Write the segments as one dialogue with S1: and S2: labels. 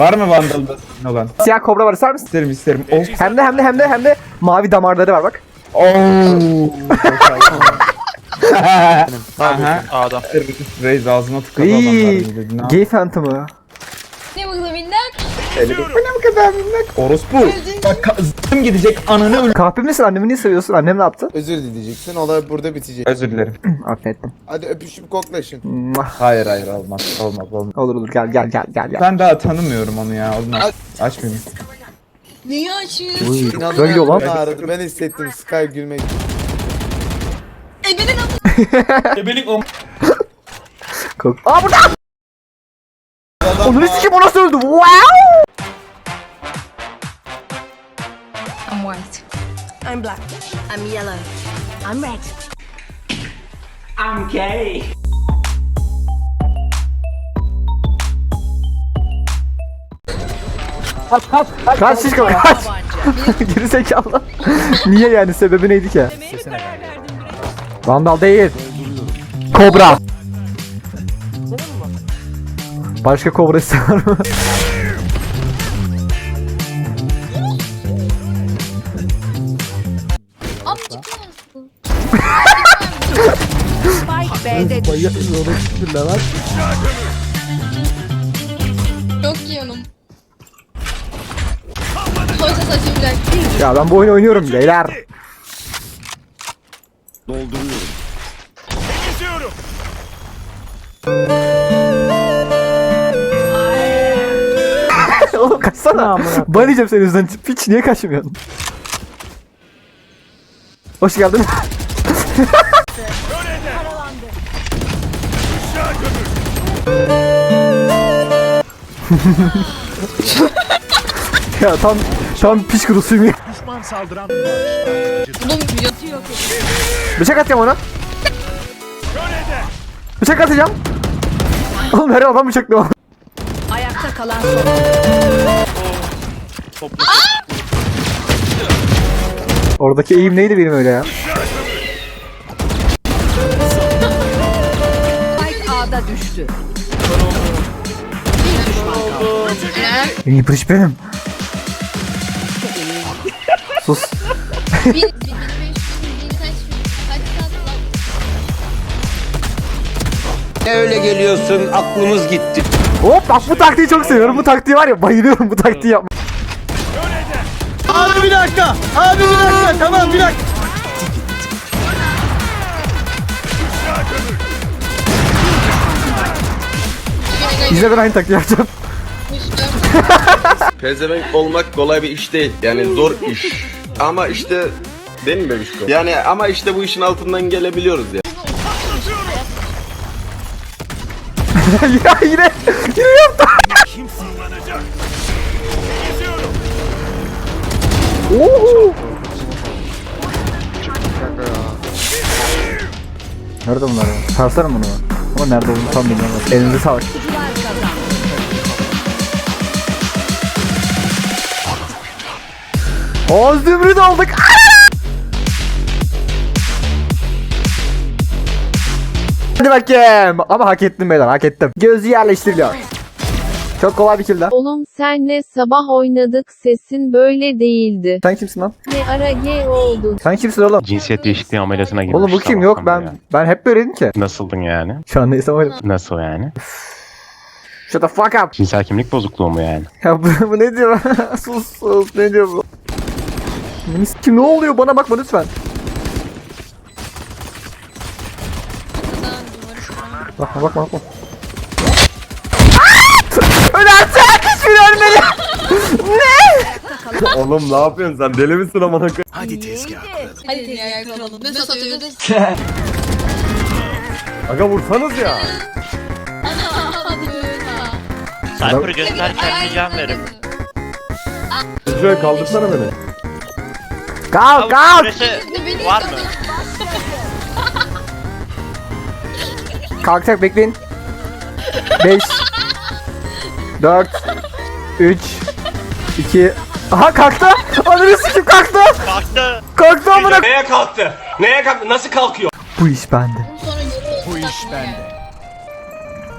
S1: Var mı Vandal'da senin olan?
S2: Siyah kobra var ister misin?
S1: İsterim isterim. Of.
S2: Hem de hem de hem de hem de mavi damarları var bak.
S1: Oo. Aha.
S3: A'da.
S1: Reis ağzına tıkadı
S2: İyi.
S1: adamlar
S2: Gay Phantom'ı.
S4: Ne bu
S1: ne minnak? Orospu. Bak ka- gidecek ananı öl.
S2: Kahpe misin? Annemi niye seviyorsun? Annem ne yaptı?
S5: Özür dileyeceksin. Olay burada bitecek.
S1: Özür dilerim.
S2: Affettim.
S5: Hadi öpüşüp koklaşın.
S2: Mwah.
S1: Hayır hayır olmaz olmaz olmaz.
S2: Olur olur gel gel gel gel gel.
S1: Ben daha tanımıyorum onu ya. Olmaz. Açmayayım.
S4: Niye açıyorsun?
S2: Uy, güzel lan.
S5: ben ağrıdı. Ben hissettim Sky gülmek.
S4: E benim ama.
S2: Kalk. Aa burada! Onu sikim o nasıl öldü? Wow!
S4: White.
S6: I'm black. I'm yellow. I'm red.
S2: Kaç şişko kaç. Geri zekalı. Niye yani sebebi neydi ki? Vandal değil. Kobra. Başka kobra ister mı?
S4: Çok iyi onun. Koysa saçılacak.
S2: ya ben bu oyunu oynuyorum beyler. Oğlum kaçsana. Ban yiyeceğim senin yüzünden. Piç niye kaçmıyorsun? Hoş geldin. Ya tam tam piç kurusuyum ya.
S4: Bunun yatıyor.
S2: Bıçak atacağım ona. Bıçak atacağım. Oğlum her adam bıçaklıyor.
S6: Ayakta kalan son.
S2: Oradaki eğim neydi benim öyle ya?
S6: A'da düştü.
S2: En iyi pırış benim. Sus.
S4: Bin, bin, bin, beş, bin, bin, kaç, kaç saat lan?
S7: Ne öyle geliyorsun aklımız gitti.
S2: Hop bak bu taktiği çok seviyorum. Bu taktiği var ya bayılıyorum bu taktiği yapma.
S5: Abi bir dakika. Abi bir dakika. Tamam bir dakika.
S2: İzle ben aynı taktiği yapacağım.
S7: Pezevenk olmak kolay bir iş değil. Yani zor iş. Ama işte değil mi Bebişko? Yani ama işte bu işin altından gelebiliyoruz ya.
S2: ya yine yine yaptı. Oo. Nerede bunlar ya? Sarsarım bunu. Ama nerede olduğunu tam bilmiyorum. Elinize sağlık. O zümrüt aldık. Hadi bakayım. Ama hak ettim beyler hak ettim. Gözü yerleştiriliyor. Çok kolay bir kill.
S8: Oğlum senle sabah oynadık sesin böyle değildi.
S2: Sen kimsin lan?
S8: Ne ara G oldun?
S2: Sen kimsin oğlum?
S9: Cinsiyet değişikliği ameliyatına girmiş.
S2: Oğlum bu kim? Yok ben
S9: Ya.
S2: ben hep böyleydim ki.
S9: Nasıldın yani?
S2: Şu an neyse öyle.
S9: Nasıl yani?
S2: Shut the fuck up.
S9: Cinsel kimlik bozukluğu mu yani?
S2: Ya bu, bu ne diyor? sus sus ne diyor bu? Minis kim ne oluyor bana bakma lütfen. Bakma bakma bakma. Öl artık! Hiçbiri ölmedi!
S1: Oğlum ne yapıyorsun sen? Deli misin amına koyayım?
S4: Hadi tezgah kuralım. Ne satıyoruz?
S1: Aga vursanız ya.
S4: Cypher göster kendine can verim.
S1: Şuraya kaldırsana beni.
S2: Kalk kalk!
S4: Var mı?
S2: Kalkacak bekleyin. 5 4 3 2 Aha kalktı! Ananı sikim kalktı!
S3: Kalktı.
S2: Kalktı amına
S7: Neye kalktı? Neye kalktı? Nasıl kalkıyor?
S2: Bu iş bende.
S4: Bu iş bende.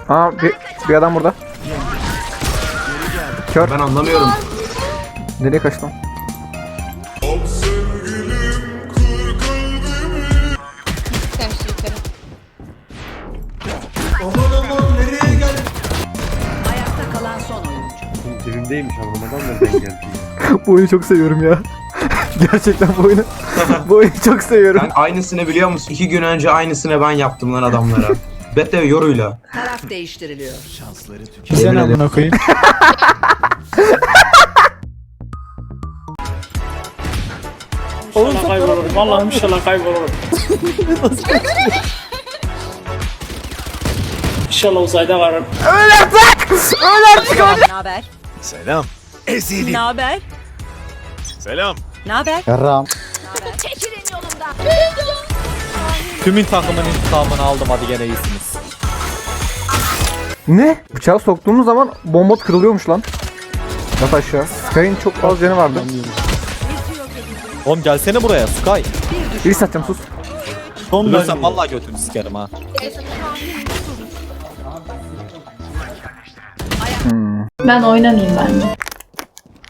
S2: Aa bir, bir adam burada. Kör.
S1: Ben anlamıyorum.
S2: Nereye kaçtın?
S4: Karşı
S9: Dibimdeymiş anlamadan nereden geldi.
S2: bu oyunu çok seviyorum ya. Gerçekten bu oyunu. bu oyunu çok seviyorum.
S1: Ben aynısını biliyor musun? İki gün önce aynısını ben yaptım lan adamlara. Bete yoruyla.
S6: Taraf değiştiriliyor.
S2: Sen amına koyayım.
S3: İnşallah kaybolurum. Allah'ım inşallah kaybolurum. İnşallah uzayda varım.
S6: Ne haber? Selam. Ezeli. Ne haber? Selam. Ne haber?
S2: Yarram.
S6: Çekilin yolumdan.
S3: Tümün takımın intikamını aldım hadi gene iyisiniz.
S2: Ne? Bıçağı soktuğumuz zaman bomba kırılıyormuş lan. Yat aşağı. Sky'in çok az canı vardı.
S3: Oğlum gelsene buraya Sky.
S2: Bir satacağım sus.
S3: Ölürsen vallahi götünü sikerim ha.
S8: Ben oynamayayım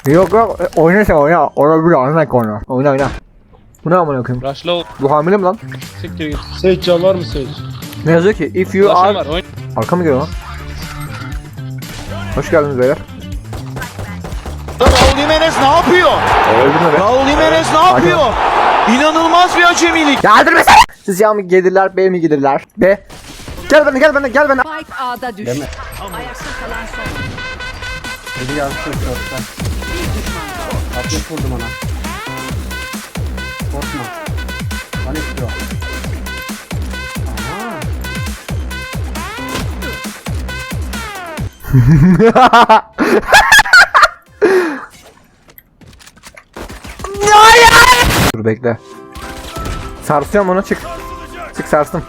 S8: ben.
S2: Yok yok e, oyna sen oyna. Olabilir oyna oyna. Oyna oyna. Bu ne amına koyayım?
S3: Rush'la ol.
S2: Bu hamile mi lan?
S3: Siktir git. Sage can var mı Sage?
S2: Ne yazıyor ki? If you
S3: Rush'ın
S2: are...
S3: var. Oyun.
S2: Arka mı geliyor lan? Hoş geldiniz beyler.
S5: Raul Jimenez ne yapıyor?
S2: Öldürme be.
S5: Raul Jimenez ne
S2: yapıyor?
S5: İnanılmaz bir acemilik.
S2: Ya öldürme sen! Siz ya mı gelirler, B mi gelirler? B. Gel bana gel bana gel bana.
S6: Spike A'da düştü. Ayakta kalan son oyuncu.
S2: Dur bekle. Sarsıyorum onu çık. Çık sarstım.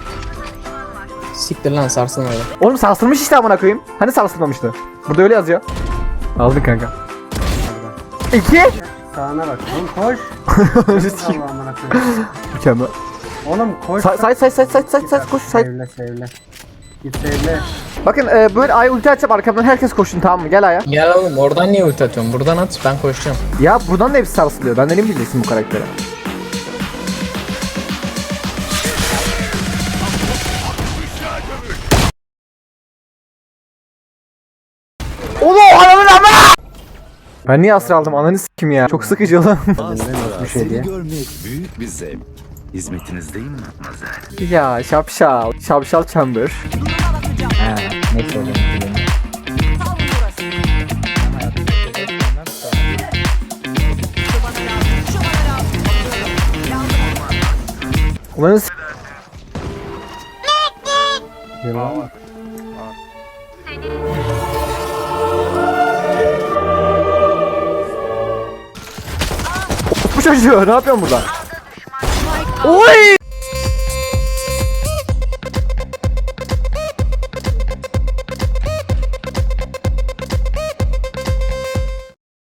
S3: Siktir lan sarsın öyle.
S2: Oğlum sarsılmış işte amına koyayım. Hani sarsılmamıştı? Burada öyle yazıyor. Aldın kanka. İki.
S10: Sağına bak. Oğlum koş. Allah'ım amına koyayım.
S2: Mükemmel.
S10: Oğlum koş.
S2: Say say say say say say say koş say.
S10: Sevle sevle. Git sevle.
S2: Bakın e, böyle ay ulti açıp arkamdan herkes koşun tamam mı? Gel aya.
S3: Gel oğlum oradan niye ulti atıyorsun? Buradan at ben koşacağım.
S2: Ya buradan da hepsi sarsılıyor. Benden ne bileceksin bu karakteri? Oğlum ananın ama! Ben niye asra aldım ananı sikim ya. Çok sıkıcı lan. bir şey diye.
S11: görmek büyük bir zevk. Hizmetinizdeyim matmazel.
S2: ya şapşal. Şapşal chamber. Ha, neyse o zaman.
S6: Tam burası. Şu
S2: çocuğu ne yapıyorsun burada? Oy!